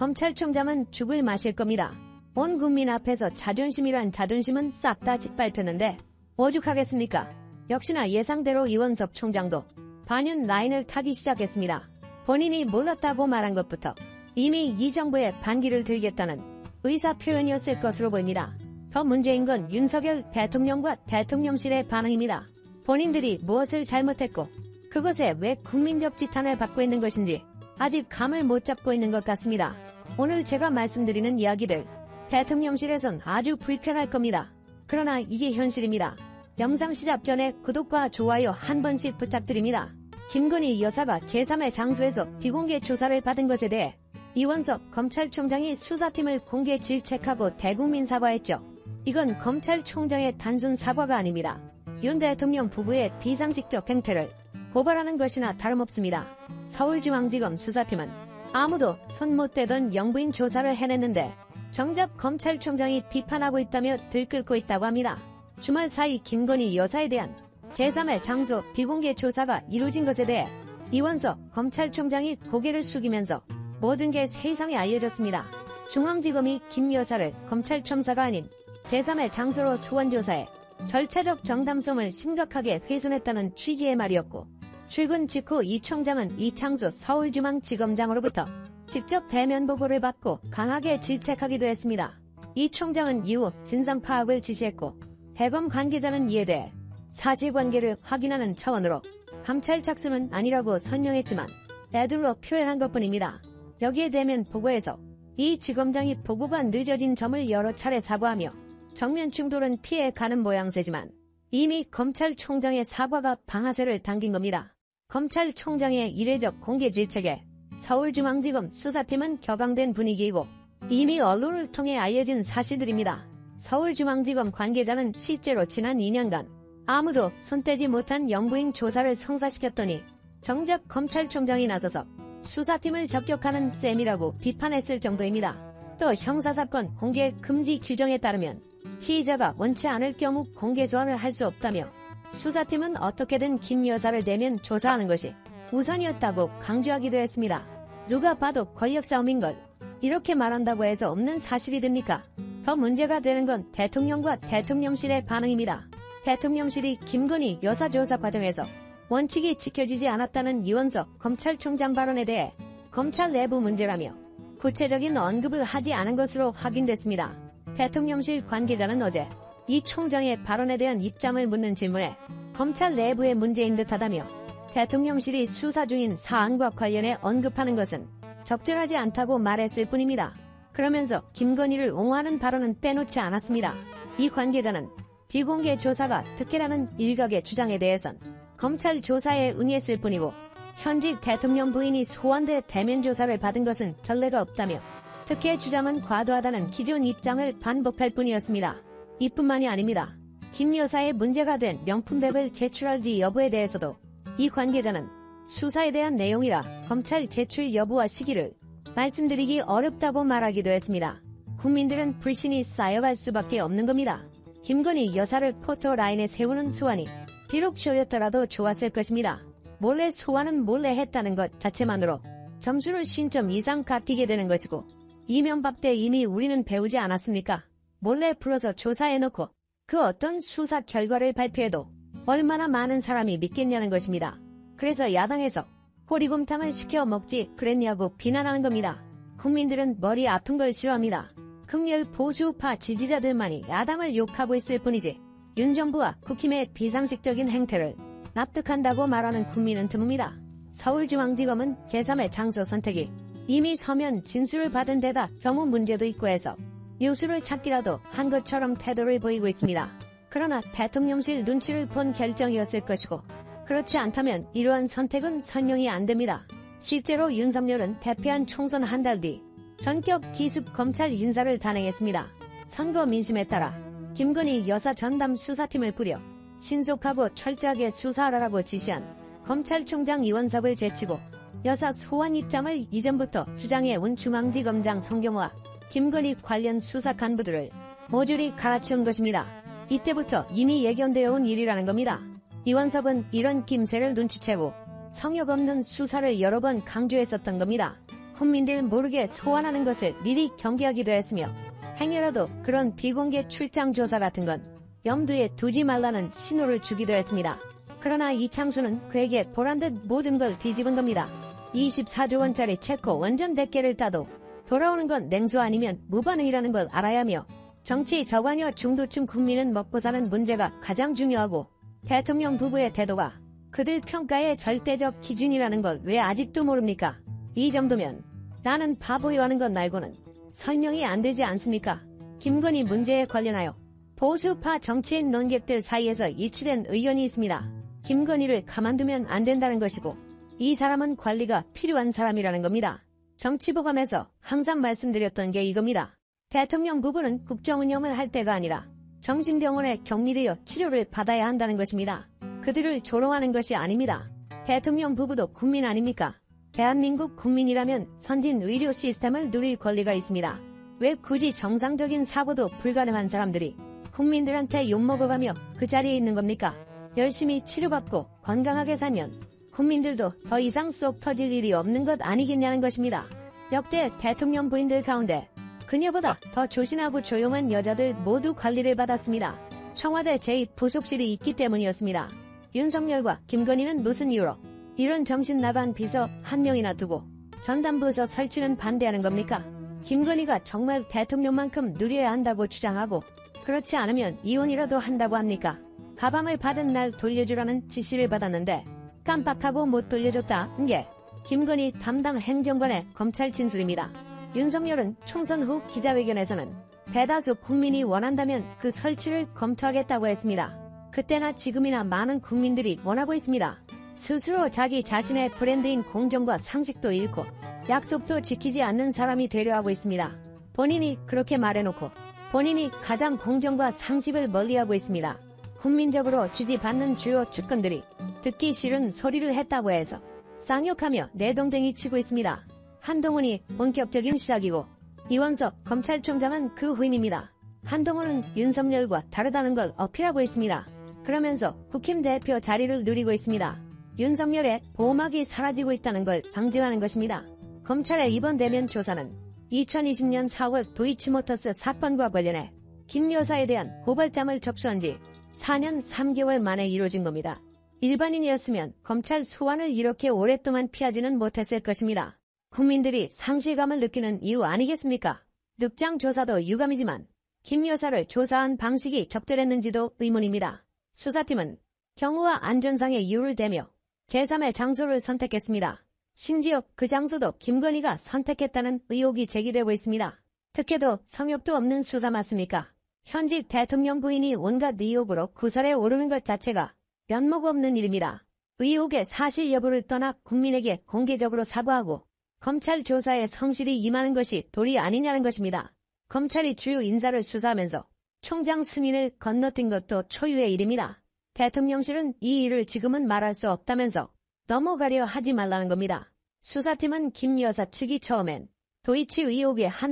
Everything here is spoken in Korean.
검찰총장은 죽을 마실 겁니다. 온 국민 앞에서 자존심이란 자존심은 싹 다 짓밟혔는데 오죽하겠습니까? 역시나 예상대로 이원섭 총장도 반윤 라인을 타기 시작했습니다. 본인이 몰랐다고 말한 것부터 이미 이 정부에 반기를 들겠다는 의사 표현이었을 것으로 보입니다. 더 문제인 건 윤석열 대통령과 대통령실의 반응입니다. 본인들이 무엇을 잘못했고 그것에 왜 국민적 지탄을 받고 있는 것인지 아직 감을 못 잡고 있는 것 같습니다. 오늘 제가 말씀드리는 이야기들 대통령실에선 아주 불편할 겁니다. 그러나 이게 현실입니다. 영상 시작 전에 구독과 좋아요 한 번씩 부탁드립니다. 김건희 여사가 제3의 장소에서 비공개 조사를 받은 것에 대해 이원석 검찰총장이 수사팀을 공개 질책하고 대국민 사과했죠. 이건 검찰총장의 단순 사과가 아닙니다. 윤 대통령 부부의 비상식적 행태를 고발하는 것이나 다름없습니다. 서울중앙지검 수사팀은 아무도 손 못 대던 영부인 조사를 해냈는데 정작 검찰총장이 비판하고 있다며 들끓고 있다고 합니다. 주말 사이 김건희 여사에 대한 제3의 장소 비공개 조사가 이루어진 것에 대해 이원석 검찰총장이 고개를 숙이면서 모든 게 세상에 알려졌습니다. 중앙지검이 김 여사를 검찰 첨사가 아닌 제3의 장소로 소환조사해 절차적 정당성을 심각하게 훼손했다는 취지의 말이었고 출근 직후 이 총장은 이 장소 서울중앙지검장으로부터 직접 대면 보고를 받고 강하게 질책하기도 했습니다. 이 총장은 이후 진상 파악을 지시했고 대검 관계자는 이에 대해 사실관계를 확인하는 차원으로 감찰 착수는 아니라고 설명했지만 애들로 표현한 것뿐입니다. 여기에 대면 보고에서 이 지검장이 보고가 늦어진 점을 여러 차례 사과하며 정면 충돌은 피해 가는 모양새지만 이미 검찰총장의 사과가 방아쇠를 당긴 겁니다. 검찰총장의 이례적 공개 질책에 서울중앙지검 수사팀은 격앙된 분위기이고 이미 언론을 통해 알려진 사실들입니다. 서울중앙지검 관계자는 실제로 지난 2년간 아무도 손떼지 못한 영부인 조사를 성사시켰더니 정작 검찰총장이 나서서 수사팀을 접촉하는 셈이라고 비판했을 정도입니다. 또 형사사건 공개 금지 규정에 따르면 피의자가 원치 않을 경우 공개 소환을 할 수 없다며 수사팀은 어떻게든 김 여사를 대면 조사하는 것이 우선이었다고 강조하기도 했습니다. 누가 봐도 권력 싸움인 걸. 이렇게 말한다고 해서 없는 사실이 됩니까? 더 문제가 되는 건 대통령과 대통령실의 반응입니다. 대통령실이 김건희 여사 조사 과정에서 원칙이 지켜지지 않았다는 이원석 검찰총장 발언에 대해 검찰 내부 문제라며 구체적인 언급을 하지 않은 것으로 확인됐습니다. 대통령실 관계자는 어제 이 총장의 발언에 대한 입장을 묻는 질문에 검찰 내부의 문제인 듯하다며 대통령실이 수사 중인 사안과 관련해 언급하는 것은 적절하지 않다고 말했을 뿐입니다. 그러면서 김건희를 옹호하는 발언은 빼놓지 않았습니다. 이 관계자는 비공개 조사가 특혜라는 일각의 주장에 대해선 검찰 조사에 응했을 뿐이고 현직 대통령 부인이 소환돼 대면 조사를 받은 것은 전례가 없다며 특혜 주장은 과도하다는 기존 입장을 반복할 뿐이었습니다. 이뿐만이 아닙니다. 김 여사의 문제가 된 명품백을 제출할지 여부에 대해서도 이 관계자는 수사에 대한 내용이라 검찰 제출 여부와 시기를 말씀드리기 어렵다고 말하기도 했습니다. 국민들은 불신이 쌓여갈 수밖에 없는 겁니다. 김건희 여사를 포토라인에 세우는 소환이 비록 쇼였더라도 좋았을 것입니다. 몰래 소환은 몰래 했다는 것 자체만으로 점수를 신점 이상 깎이게 되는 것이고 이명박 때 이미 우리는 배우지 않았습니까? 몰래 불러서 조사해놓고 그 어떤 수사 결과를 발표해도 얼마나 많은 사람이 믿겠냐는 것입니다. 그래서 야당에서 꼬리곰탕을 시켜 먹지 그랬냐고 비난하는 겁니다. 국민들은 머리 아픈 걸 싫어합니다. 극렬 보수파 지지자들만이 야당을 욕하고 있을 뿐이지 윤 정부와 국힘의 비상식적인 행태를 납득한다고 말하는 국민은 드뭅니다. 서울중앙지검은 제3의 장소 선택이 이미 서면 진술을 받은 데다 경우 문제도 있고 해서 요수를 찾기라도 한 것처럼 태도를 보이고 있습니다. 그러나 대통령실 눈치를 본 결정이었을 것이고 그렇지 않다면 이러한 선택은 선용이 안 됩니다. 실제로 윤석열은 대표한 총선 한 달 뒤 전격 기습 검찰 인사를 단행했습니다. 선거 민심에 따라 김건희 여사 전담 수사팀을 꾸려 신속하고 철저하게 수사하라고 지시한 검찰총장 이원섭을 제치고 여사 소환 입장을 이전부터 주장해온 중앙지검장 송경호와 김건희 관련 수사 간부들을 모조리 갈아치운 것입니다. 이때부터 이미 예견되어 온 일이라는 겁니다. 이원섭은 이런 김새를 눈치채고 성역 없는 수사를 여러 번 강조했었던 겁니다. 국민들 모르게 소환하는 것을 미리 경계하기도 했으며 행여라도 그런 비공개 출장 조사 같은 건 염두에 두지 말라는 신호를 주기도 했습니다. 그러나 이창수는 그에게 보란듯 모든 걸 뒤집은 겁니다. 24조 원짜리 체코 원전 100개를 따도 돌아오는 건 냉수 아니면 무반응이라는 걸 알아야 하며 정치 저관여 중도층 국민은 먹고 사는 문제가 가장 중요하고 대통령 부부의 태도가 그들 평가의 절대적 기준이라는 걸 왜 아직도 모릅니까? 이 정도면 나는 바보요 하는 것 말고는 설명이 안 되지 않습니까? 김건희 문제에 관련하여 보수파 정치인 논객들 사이에서 일치된 의견이 있습니다. 김건희를 가만두면 안 된다는 것이고 이 사람은 관리가 필요한 사람이라는 겁니다. 정치보감에서 항상 말씀드렸던 게 이겁니다. 대통령 부부는 국정운영을 할 때가 아니라 정신병원에 격리되어 치료를 받아야 한다는 것입니다. 그들을 조롱하는 것이 아닙니다. 대통령 부부도 국민 아닙니까? 대한민국 국민이라면 선진 의료 시스템을 누릴 권리가 있습니다. 왜 굳이 정상적인 사고도 불가능한 사람들이 국민들한테 욕먹어가며 그 자리에 있는 겁니까? 열심히 치료받고 건강하게 살면 국민들도 더 이상 쏙 터질 일이 없는 것 아니겠냐는 것입니다. 역대 대통령 부인들 가운데 그녀보다 더 조신하고 조용한 여자들 모두 관리를 받았습니다. 청와대 제2부속실이 있기 때문이었습니다. 윤석열과 김건희는 무슨 이유로 이런 정신 나간 비서 한 명이나 두고 전담부서 설치는 반대하는 겁니까? 김건희가 정말 대통령만큼 누려야 한다고 주장하고 그렇지 않으면 이혼이라도 한다고 합니까? 가방을 받은 날 돌려주라는 지시를 받았는데 깜빡하고 못 돌려줬다는 게 김건희 담당 행정관의 검찰 진술입니다. 윤석열은 총선 후 기자회견에서는 대다수 국민이 원한다면 그 설치를 검토하겠다고 했습니다. 그때나 지금이나 많은 국민들이 원하고 있습니다. 스스로 자기 자신의 브랜드인 공정과 상식도 잃고 약속도 지키지 않는 사람이 되려 하고 있습니다. 본인이 그렇게 말해놓고 본인이 가장 공정과 상식을 멀리하고 있습니다. 국민적으로 지지받는 주요 측근들이 듣기 싫은 소리를 했다고 해서 쌍욕하며 내동댕이 치고 있습니다. 한동훈이 본격적인 시작이고 이원석 검찰총장은 그 후임입니다. 한동훈은 윤석열과 다르다는 걸 어필하고 있습니다. 그러면서 국힘 대표 자리를 누리고 있습니다. 윤석열의 보호막이 사라지고 있다는 걸 방지하는 것입니다. 검찰의 이번 대면 조사는 2020년 4월 도이치모터스 사건과 관련해 김 여사에 대한 고발장을 접수한 지 4년 3개월 만에 이루어진 겁니다. 일반인이었으면 검찰 소환을 이렇게 오랫동안 피하지는 못했을 것입니다. 국민들이 상실감을 느끼는 이유 아니겠습니까? 늑장 조사도 유감이지만 김 여사를 조사한 방식이 적절했는지도 의문입니다. 수사팀은 경우와 안전상의 이유를 대며 제3의 장소를 선택했습니다. 심지어 그 장소도 김건희가 선택했다는 의혹이 제기되고 있습니다. 특혜도 성욕도 없는 수사 맞습니까? 현직 대통령 부인이 온갖 의혹으로 구설에 오르는 것 자체가 면목 없는 일입니다. 의혹의 사실 여부를 떠나 국민에게 공개적으로 사과하고 검찰 조사에 성실히 임하는 것이 도리 아니냐는 것입니다. 검찰이 주요 인사를 수사하면서 총장 승인을 건너뛴 것도 초유의 일입니다. 대통령실은 이 일을 지금은 말할 수 없다면서 넘어가려 하지 말라는 겁니다. 수사팀은 김 여사 측이 처음엔 도이치 의혹의 한